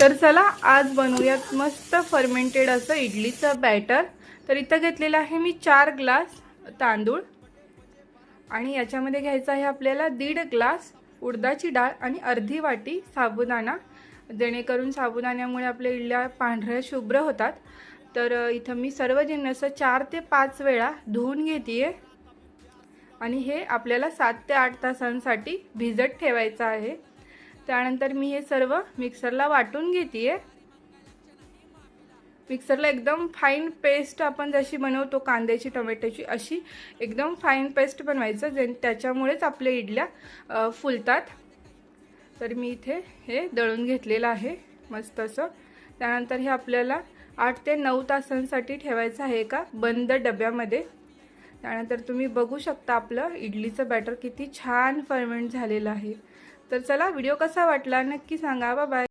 तर चला आज बनवूयात मस्त फर्मेंटेड असं इडलीचं बॅटर तर इथं घेतलेलं आहे मी चार ग्लास तांदूळ. आणि याच्यामध्ये घ्यायचं आहे आपल्याला दीड ग्लास उडदाची डाळ आणि अर्धी वाटी साबुदाणा. जेणेकरून साबुदाण्यामुळे आपल्या इडल्या पांढऱ्या शुभ्र होतात. तर इथं मी सर्व जिन्नसं चार ते पाच वेळा धुवून घेते आणि हे आपल्याला सात ते आठ तासांसाठी भिजत ठेवायचं आहे. त्यानंतर मी हे सर्व मिक्सरला वाटून घेते मिक्सरला एकदम फाईन पेस्ट आपण जशी बनवतो कांद्याची टोमॅटोची अशी एकदम फाईन पेस्ट बनवायचं. जे त्याच्यामुळेच आपल्या इडल्या फुलतात. तर मी इथे हे दळून घेतलेलं आहे मस्त असं. त्यानंतर हे आपल्याला आठ ते नऊ तासांसाठी ठेवायचं आहे का बंद डब्यामध्ये. त्यानंतर तुम्ही बघू शकता आपलं इडलीचं बॅटर किती छान फर्मेंट झालेलं आहे. तर चला व्हिडिओ कसा वाटला नक्की सांगा. बाय